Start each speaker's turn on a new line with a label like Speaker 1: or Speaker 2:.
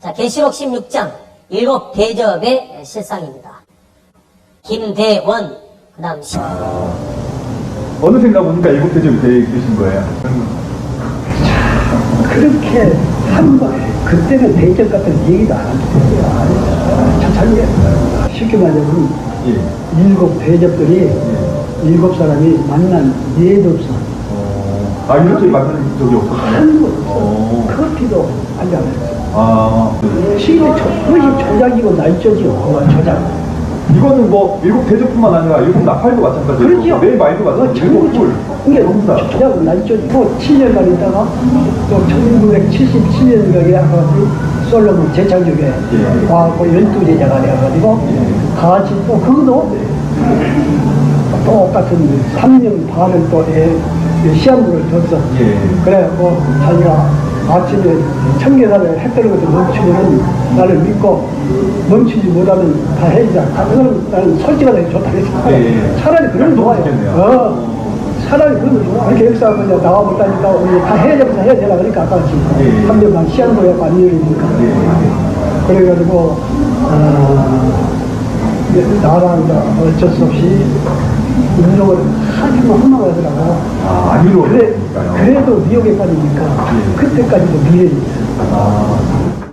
Speaker 1: 자, 계시록 16장 일곱 대접의 실상입니다. 김대원, 그 다음 시
Speaker 2: 어느 생각 보니까 일곱 대접이 되 계신 거예요.
Speaker 3: 그렇게 한 번, 그때는 대접 같은 얘기도 안 했어요. 참 잘게. 쉽게 말하면
Speaker 2: 예.
Speaker 3: 일곱 대접들이 일곱 사람이 만난 예도 없어.
Speaker 2: 어, 아, 이렇게 만난 적이 없었어요?
Speaker 3: 한 번 없어. 했어.
Speaker 2: 아,
Speaker 3: 시기 그것이 조작이고 날조지요. 조작.
Speaker 2: 이거는 뭐 일곱 대접뿐만 아니라 일곱 나팔도 마찬가지고
Speaker 3: 그렇죠.
Speaker 2: 내 말도 마찬가지고 일곱 뿔.
Speaker 3: 이게
Speaker 2: 전부 다.
Speaker 3: 조작 날조지. 뭐 7년간 있다가 또 1977년경에 아까같이 솔로몬 재창조에
Speaker 2: 예.
Speaker 3: 와갖고 열두 제자가 되어가지고 같이 또 그것도 똑같은 3년 반을 또 애- 시한부를 줬어.
Speaker 2: 예.
Speaker 3: 그래, 뭐, 자기가 아침에 청계산을 해 것도 멈추면은 나를 믿고 멈추지 못하면 다 해주자. 아, 그거는 나는 솔직하게 좋다 그랬어.
Speaker 2: 예.
Speaker 3: 차라리 그런 좋아요. 어. 차라리 그런 거 좋아. 이렇게 역사하고 이제 나와볼다니까 우리 다 해야되면서 해야 되나 그러니까 아까 같이
Speaker 2: 예.
Speaker 3: 3년만 시한부에 안 열리니까. 그래가지고, 어, 나랑 어쩔 수 없이 운동을 하기만 한만 하더라고.
Speaker 2: 아, 안 이루어졌으니까요.
Speaker 3: 그래, 그래도 미역에 빠지니까
Speaker 2: 예.
Speaker 3: 그때까지도 미련이 있어.
Speaker 2: 아,